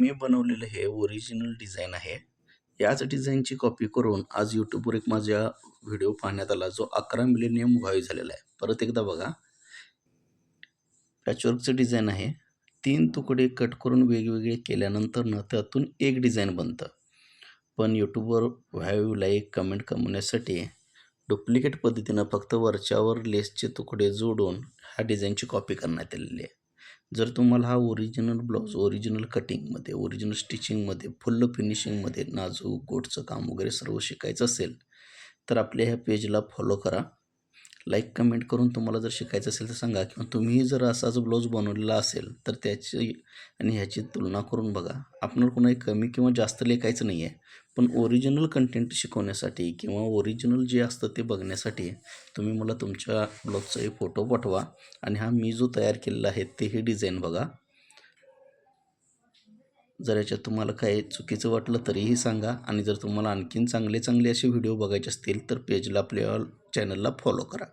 मी बनवलेलं हे original design आहे. याच डिझाईनची कॉपी करून आज यूट्यूबवर एक माझ्या व्हिडिओ पाहण्यात आला जो अकरा मिलिनियम व्हायू झालेला आहे. परत एकदा बघा. पॅचवर्कचं डिझाईन आहे. तीन तुकडे कट करून वेगवेगळे केल्यानंतर त्यातून एक डिझाईन बनतं. पण यूट्यूबवर व्हायू लाईक कमेंट कमवण्यासाठी डुप्लिकेट पद्धतीनं फक्त वरच्यावर लेसचे तुकडे जोडून ह्या डिझाईनची कॉपी करण्यात आलेली आहे. जर तुम्हाला हा ओरिजिनल ब्लाऊज ओरिजिनल कटिंगमध्ये ओरिजिनल स्टिचिंगमध्ये फुल्ल फिनिशिंगमध्ये नाजूक गोटचं काम वगैरे सर्व शिकायचं असेल तर आपल्या ह्या पेजला फॉलो करा. लाईक कमेंट करून तुम्हाला जर शिकायचं असेल तर सांगा. किंवा तुम्ही जर असाच ब्लाऊज बनवलेला असेल तर त्याची आणि ह्याची तुलना करून बघा. आपणाला कोणाही कमी किंवा जास्त लेखायचं नाही आहे पण ओरिजिनल कंटेंट शिकवण्यासाठी किंवा ओरिजिनल जे असतं ते बघण्यासाठी तुम्ही मला तुमच्या ब्लॉगचा एक फोटो पाठवा. आणि हा मी जो तयार केलेला आहे तेही डिझाईन बघा. जर याच्यात तुम्हाला काही चुकीचं वाटलं तरीही सांगा. आणि जर तुम्हाला आणखीन चांगले चांगले असे व्हिडिओ बघायचे असतील तर पेजला आपल्या चॅनलला फॉलो करा.